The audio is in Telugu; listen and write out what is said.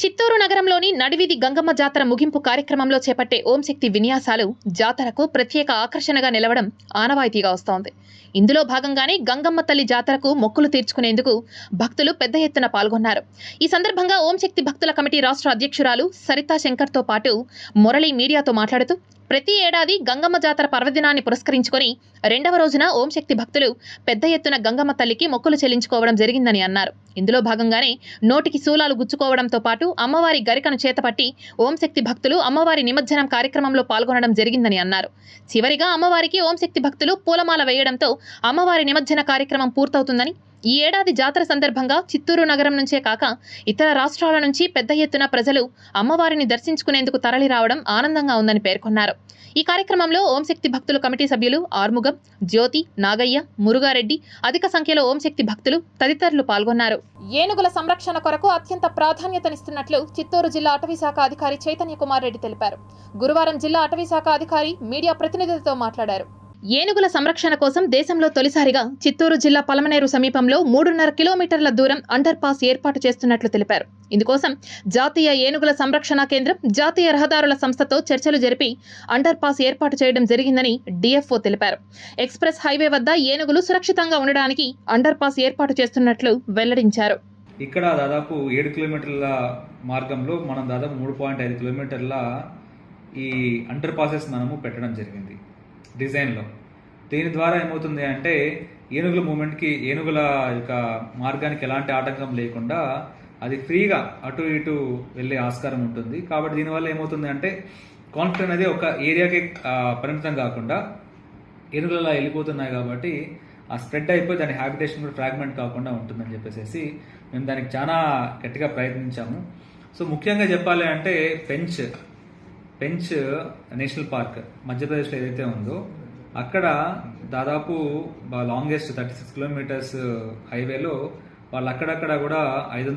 చిత్తూరు నగరంలోని నడివిధి గంగమ్మ జాతర ముగింపు కార్యక్రమంలో చేపట్టే ఓంశక్తి విన్యాసాలు జాతరకు ప్రత్యేక ఆకర్షణగా నిలవడం ఆనవాయితీగా వస్తోంది. ఇందులో భాగంగానే గంగమ్మ తల్లి జాతరకు మొక్కులు తీర్చుకునేందుకు భక్తులు పెద్ద ఎత్తున పాల్గొన్నారు. ఈ సందర్భంగా ఓంశక్తి భక్తుల కమిటీ రాష్ట్ర అధ్యక్షురాలు సరితా శంకర్తో పాటు మురళి మీడియాతో మాట్లాడుతూ ప్రతి ఏడాది గంగమ్మ జాతర పర్వదినాన్ని పురస్కరించుకొని రెండవ రోజున ఓంశక్తి భక్తులు పెద్ద ఎత్తున గంగమ్మ తల్లికి మొక్కులు చెల్లించుకోవడం జరిగిందని అన్నారు. ఇందులో భాగంగానే నోటికి శూలాలు గుచ్చుకోవడంతో పాటు అమ్మవారి గరికను చేతపట్టి ఓంశక్తి భక్తులు అమ్మవారి నిమజ్జనం కార్యక్రమంలో పాల్గొనడం జరిగిందని అన్నారు. చివరిగా అమ్మవారికి ఓంశక్తి భక్తులు పూలమాల వేయడంతో అమ్మవారి నిమజ్జన కార్యక్రమం పూర్తవుతుందని ఈ ఏడాది జాతర సందర్భంగా చిత్తూరు నగరం నుంచే కాక ఇతర రాష్ట్రాల నుంచి పెద్ద ఎత్తున ప్రజలు అమ్మవారిని దర్శించుకునేందుకు తరలి రావడం ఆనందంగా ఉందని పేర్కొన్నారు. ఈ కార్యక్రమంలో ఓంశక్తి భక్తులు కమిటీ సభ్యులు ఆర్ముగం జ్యోతి నాగయ్య మురుగారెడ్డి అధిక సంఖ్యలో ఓంశక్తి భక్తులు తదితరులు పాల్గొన్నారు. ఏనుగుల సంరక్షణ కొరకు అత్యంత ప్రాధాన్యతనిస్తున్నట్లు చిత్తూరు జిల్లా అటవీ శాఖ అధికారి చైతన్య కుమార్ రెడ్డి తెలిపారు. గురువారం జిల్లా అటవీ శాఖ అధికారి మీడియా ప్రతినిధులతో మాట్లాడారు. ఏనుగుల సంరక్షణ కోసం దేశంలో తొలిసారిగా చిత్తూరు జిల్లా పలమనేరు సమీపంలో మూడున్నర కిలోమీటర్ల దూరం అండర్ పాస్ ఏర్పాటు చేస్తున్నట్లు తెలిపారు. ఇందుకోసం జాతీయ ఏనుగుల సంరక్షణ కేంద్రం జాతీయ రహదారుల సంస్థతో చర్చలు జరిపి అండర్ పాస్ ఏర్పాటు చేయడం జరిగిందని డిఎఫ్ఓ తెలిపారు. ఎక్స్ప్రెస్ హైవే వద్ద ఏనుగులు సురక్షితంగా ఉండడానికి అండర్ పాస్ ఏర్పాటు చేస్తున్నట్లు వెల్లడించారు. ఇక్కడ దాదాపు ఏడు కిలోమీటర్ల మార్గంలో మనం దాదాపు మూడు పాయింట్ ఐదు కిలోమీటర్ల ఈ అండర్ పాసెస్ మనము పెట్టడం జరిగింది. డిజైన్లో. దీని ద్వారా ఏమవుతుంది అంటే ఏనుగుల మూమెంట్కి ఏనుగుల యొక్క మార్గానికి ఎలాంటి ఆటంకం లేకుండా అది ఫ్రీగా అటు ఇటు వెళ్ళే ఆస్కారం ఉంటుంది. కాబట్టి దీనివల్ల ఏమవుతుంది అంటే కాన్ఫ్లిక్ట్ అనేది ఒక ఏరియాకి పరిమితం కాకుండా ఏనుగులు అలా వెళ్ళిపోతున్నాయి కాబట్టి ఆ స్ప్రెడ్ అయిపోయి దాని హ్యాబిటేషన్ కూడా ఫ్రాగ్మెంట్ కాకుండా ఉంటుందని చెప్పేసి మేము దానికి చాలా గట్టిగా ప్రయత్నించాము. సో ముఖ్యంగా చెప్పాలి అంటే పెంచ్ పెంచ్ నేషనల్ పార్క్ మధ్యప్రదేశ్లో ఏదైతే ఉందో అక్కడ దాదాపు లాంగెస్ట్ థర్టీ సిక్స్ కిలోమీటర్స్ హైవేలో వాళ్ళు అక్కడక్కడ కూడా ఐదు